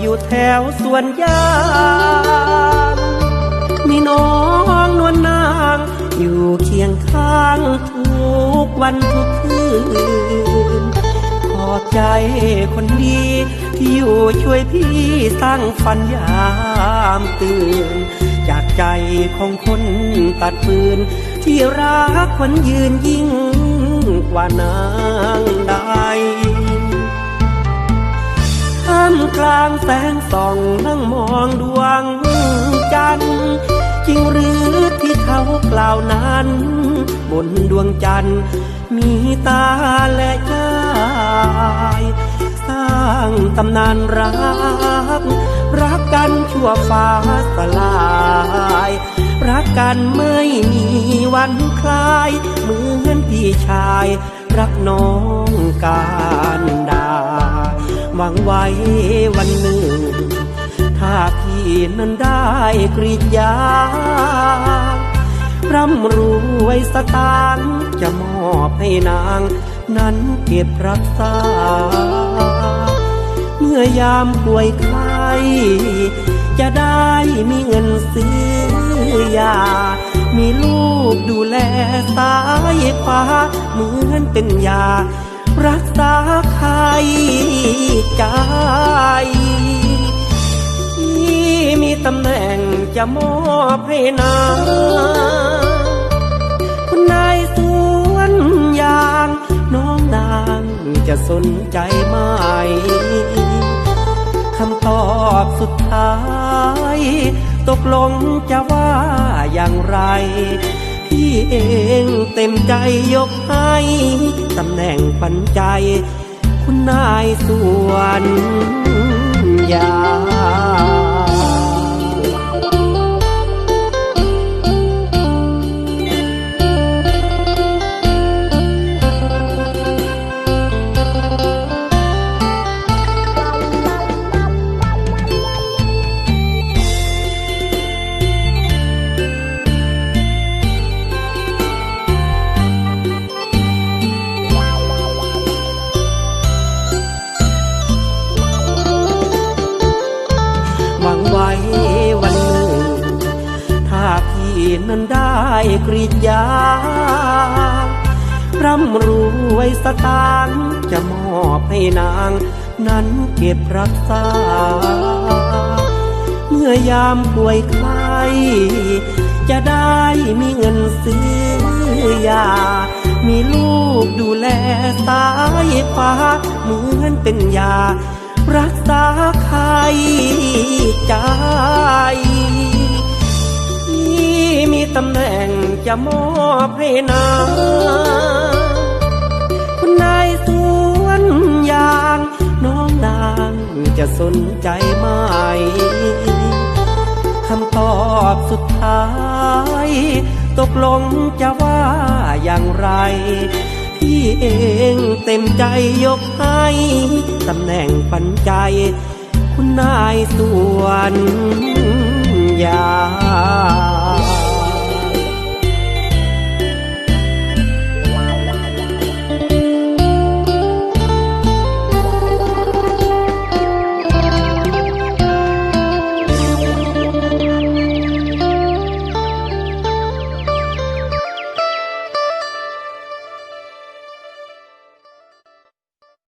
อยู่แถวสวนยางมีน้องนวลนาง อยู่เคียงข้างทุกวันทุกคืนขอบใจคนดี ที่อยู่ช่วยพี่สร้างฝันยามตื่น จากใจของคนตัดฟืน ที่รักคนยืนยิ่งกว่านางใดามกลางแสงส่องนั่งมองดวงจันทร์จริงหรือที่เขากล่าวนั้น บนดวงจันทร์มีตาและยายสร้างตำนานรัก รักกันชั่วฟ้าสลาย รักกันไม่มีวันคลาย เหมือนพี่ชาย รักน้องกา งไว้วันหนึ่ง ถ้าพี่นั้นได้กรีดยาร่ำรวยสตางค์จะมอบให้นาง นั้นเก็บรักษา เมื่อยามป่วยไข้จะได้มีเงินซื้อยา มีลูกดูแลสายฟ้าเหมือนเป็นยา รักษาไข้ใจที่มีตำแหน่งจะมอบให้นางคุณนายสวนยางน้องนางจะสนใจไหมคำตอบสุดท้าย ตกลงจะว่าอย่างไร พี่เองเต็มใจยกให้ ตำแหน่งปันใจ คุณนายส่วนยา นั้นได้กรีดยางร่ำรวยสตางค์จะมอบให้นาง นั้นเก็บรักษา เมื่อยามป่วยไข้จะได้มีเงินซื้อยา มีลูกดูแลสายฟ้าเหมือนเป็นยา รักษาข้ใตำแหน่งจะมอบให้นาคุณนายสวนยาง น้องนางจะสนใจไหมคำตอบสุดท้าย ตกลงจะว่าอย่างไร พี่เองเต็มใจยกให้ตำแหน่งปันใจ คุณนายส่วน